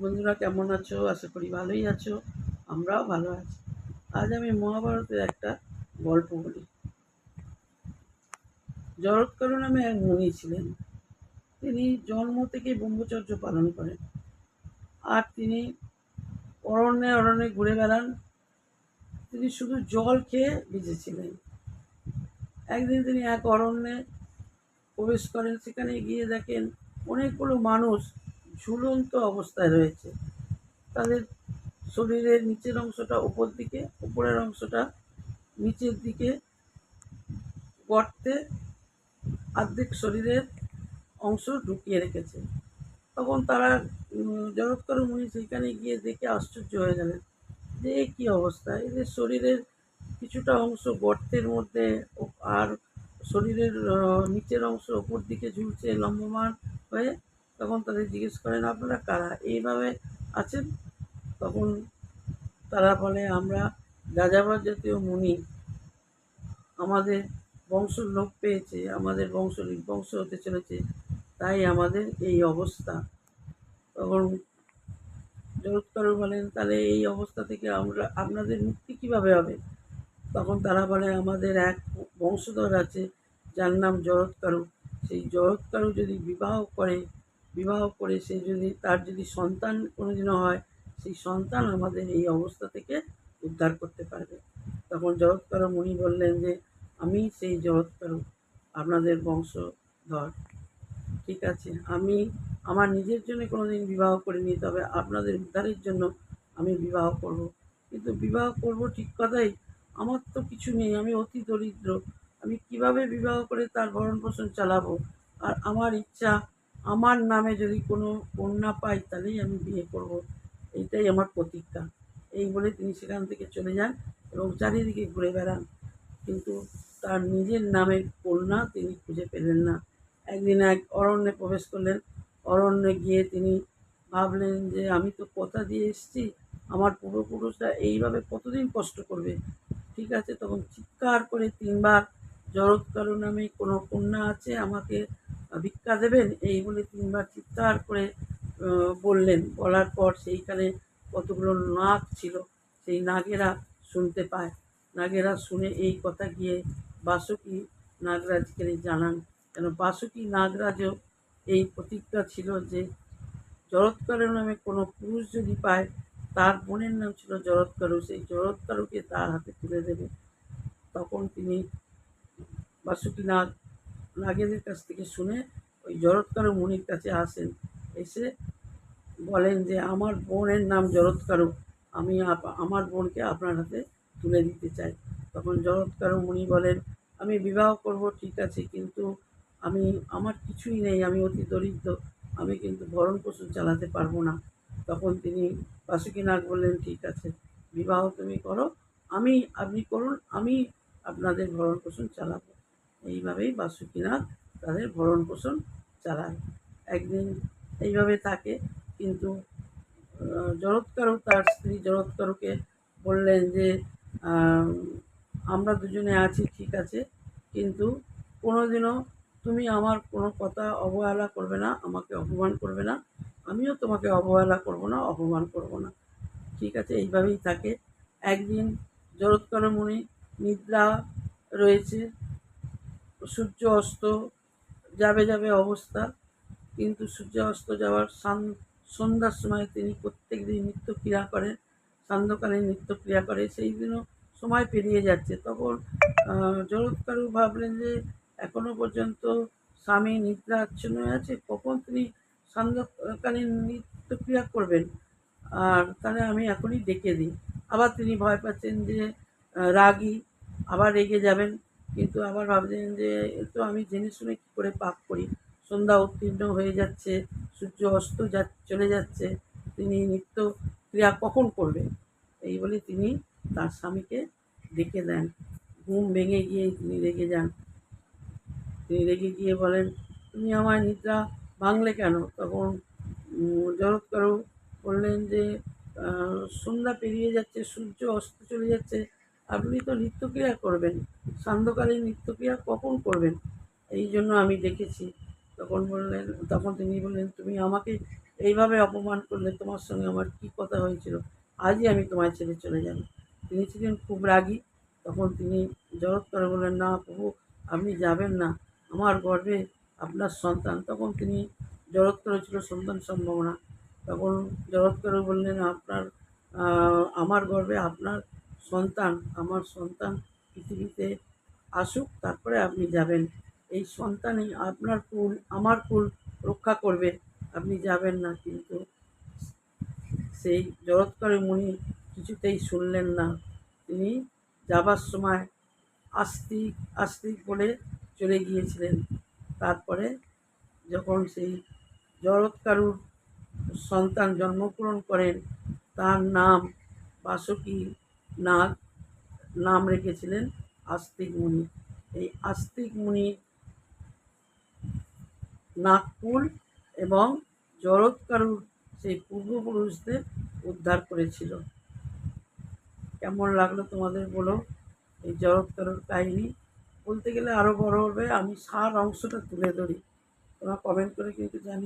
বন্ধুরা, কেমন আছো? আশা করি ভালোই আছো। আমরাও ভালো আছি। আজ আমি মহাভারতের একটা গল্প বলি। জরৎকারু নামে এক মুনি ছিলেন। তিনি জন্ম থেকে ব্রহ্মচর্য পালন করেন। আর তিনি অরণ্যে অরণ্যে ঘুরে বেড়ান। তিনি শুধু জল খেয়ে বেঁচেছিলেন একদিন তিনি এক অরণ্যে প্রবেশ করেন। সেখানে গিয়ে দেখেন অনেকগুলো মানুষ ঝুলন্ত অবস্থায় রয়েছে। তাদের শরীরের নিচের অংশটা উপর দিকে, উপরের অংশটা নিচের দিকে গর্তে অর্ধেক শরীরের অংশ ঢুকিয়ে রেখেছে। তখন তারা জগৎকর মুনি সেইখানে গিয়ে দেখে আশ্চর্য হয়ে গেলেন যে, এ কী অবস্থা? এদের শরীরের কিছুটা অংশ গর্তের মধ্যে আর শরীরের নিচের অংশ ওপর দিকে ঝুলছে লম্বমান হয়ে তখন তাদের জিজ্ঞেস করেন, আপনারা কারা? এইভাবে আছেন? তখন তারা বলে, আমরা যাযাবর জাতীয় মুনি আমাদের বংশ লোপ পেয়েছে, আমাদের বংশ বংশ হতে চলেছে, তাই আমাদের এই অবস্থা। তখন জগৎকারু বলেন, তাহলে এই অবস্থা থেকে আমরা, আপনাদের মুক্তি কীভাবে হবে? তখন তারা বলে, আমাদের এক বংশধর আছে, যার নাম জরৎকারু সেই জরৎকারু যদি বিবাহ করে বিবাহ করে সে যদি, তার যদি সন্তান কোনোদিনও হয়, সেই সন্তান আমাদের এই অবস্থা থেকে উদ্ধার করতে পারবে। তখন জরৎকারু মুনি বললেন যে, আমি সেই জরৎকারু আপনাদের বংশধর। ঠিক আছে, আমি আমার নিজের জন্য কোনোদিন বিবাহ করিনি, তবে আপনাদের উদ্ধারের জন্য আমি বিবাহ করব। কিন্তু বিবাহ করব ঠিক কথাই, আমার তো কিছু নেই, আমি অতি দরিদ্র। আমি কীভাবে বিবাহ করে তার ভরণ পোষণ চালাবো? আর আমার ইচ্ছা আমার নামে যদি কোনো কন্যা পাই, তাহলেই আমি বিয়ে করব। এইটাই আমার প্রতিজ্ঞা। এই বলে তিনি সেখান থেকে চলে যান এবং চারিদিকে ঘুরে বেড়ান। কিন্তু তার নিজের নামে কন্যা তিনি খুঁজে পেলেন না। একদিন এক অরণ্যে প্রবেশ করলেন। অরণ্যে গিয়ে তিনি ভাবলেন যে, আমি তো কথা দিয়ে এসেছি। আমার পূর্বপুরুষরা এইভাবে কতদিন কষ্ট করবে? ঠিক আছে। তখন চিৎকার করে তিনবার জরৎকারু নামে কোনো কন্যা আছে, আমাকে ভিক্ষা দেবেন? এই বলে তিনবার চিৎকার করে বললেন। বলার পর সেইখানে কতগুলো নাগ ছিল, সেই নাগেরা শুনতে পায়। নাগেরা শুনে এই কথা গিয়ে বাসুকি নাগরাজকে জানান, কেন বাসুকি নাগরাজও এই প্রতিজ্ঞা ছিল যে, জরৎকারু নামে কোনো পুরুষ যদি পায়, তার বোনের নাম ছিল জরৎকারু। সেই জরৎকারুকে তার হাতে তুলে দেবে। তখন তিনি বাসুকি নাগ নাগেদের কাছ থেকে শুনে ওই জরৎকারু মুনির কাছে আসেন। এসে বলেন যে, আমার বোনের নাম জরৎকারু। আমি আমার বোনকে আপনার হাতে তুলে দিতে চাই। তখন জরৎকারু মুনি বলেন, আমি বিবাহ করব, ঠিক আছে, কিন্তু আমি, আমার কিছুই নেই, আমি অতি দরিদ্র। আমি কিন্তু ভরণ পোষণ চালাতে পারব না। তখন তিনি বাসুকীনাথ বললেন, ঠিক আছে, বিবাহ তুমি করো। আমি, আপনি করুন, আমি আপনাদের ভরণ পোষণ চালাবো। এইভাবেই বাসুকীনাথ তাদের ভরণ পোষণ চালায় একদিন এইভাবে থাকে কিন্তু জরৎকারু তার স্ত্রী জরৎকারুকে বললেন যে আমরা দুজনে আছি, ঠিক আছে, কিন্তু কোনোদিনও তুমি আমার কোনো কথা অবহেলা করবে না, আমাকে অপমান করবে না, আমিও তোমাকে অবহেলা করব না, অপমান করব না। ঠিক আছে, এইভাবেই থাকে একদিন জরৎকার মুনি নিদ্রা রয়েছে সূর্য অস্ত যাবে যাবে অবস্থা। কিন্তু সূর্য অস্ত যাওয়ার সান- সন্ধ্যার সময় তিনি প্রত্যেক দিন নিত্যক্রিয়া করেন সান্ধ্যকালীন নিত্যক্রিয়া করে, সেই দিনও সময় পেরিয়ে যাচ্ছে। তখন জরৎকারু ভাবলেন যে, এখনও পর্যন্ত স্বামী নিদ্রা আচ্ছন্ন আছে, কখন তিনি সান্ধ্যকালীন নিত্য ক্রিয়া করবেন? আর তাহলে আমি এখনই ডেকে দিই। আবার তিনি ভয় পাচ্ছেন যে রাগী আবার রেগে যাবেন। কিন্তু আবার ভাবছেন যে তো আমি জেনে শুনে কী করে পাপ করি? সন্ধ্যা উত্তীর্ণ হয়ে যাচ্ছে সূর্য অস্ত যা চলে যাচ্ছে তিনি নিত্য ক্রিয়া কখন করবে এই বলে তিনি তার স্বামীকে ডেকে দেন। ঘুম ভেঙে গিয়ে তিনি রেগে যান। তিনি রেগে গিয়ে বলেন তুমি আমার নিদ্রা ভাঙলে কেন? তখন উম, জরৎকারু বললেন যে সন্ধ্যা পেরিয়ে যাচ্ছে সূর্য অস্ত চলে যাচ্ছে আপনি তো নিত্যক্রিয়া করবেন। সান্ধ্যকালীন নিত্যক্রিয়া কখন করবেন? এই জন্য আমি দেখেছি। তখন বললেন, তখন তিনি বললেন, তুমি আমাকে এইভাবে অপমান করলে তোমার সঙ্গে আমার কী কথা হয়েছিল? আজই আমি তোমায় ছেড়ে চলে যাব। তিনি ছিলেন খুব রাগী। তখন তিনি জড়ত করে বললেন, না প্রভু, আপনি যাবেন না। আমার গর্ভে আপনার সন্তান। তখন তিনি জড়ত করেছিল সন্তান সম্ভাবনা। তখন জড়ত করে বললেন, আপনার আমার গর্বে আপনার সন্তান, আমার সন্তান পৃথিবীতে আসুক, তারপরে আপনি যাবেন। এই সন্তানই আপনার কুল, আমার কুল রক্ষা করবে। আপনি যাবেন না, কিন্তু সেই জগৎকারী মুনি কিছুতেই শুনলেন না। তিনি যাবার সময় আস্তিক আস্তিক বলে চলে গিয়েছিলেন। তারপরে যখন সেই জরৎকারুর সন্তান জন্মগ্রহণ করেন, তার নাম বাসুকী নাগ নাম রেখেছিলেন আস্তিক মুনি। এই আস্তিক মুনি নাগকুল এবং জরৎকারুর সেই পূর্বপুরুষদের উদ্ধার করেছিল। কেমন লাগল তোমাদের বলো এই জরৎকারুর কাহিনী? বলতে গেলে আরও বড় হবে, আমি সার অংশটা তুলে ধরি। তোমরা কমেন্ট করে কিন্তু জানি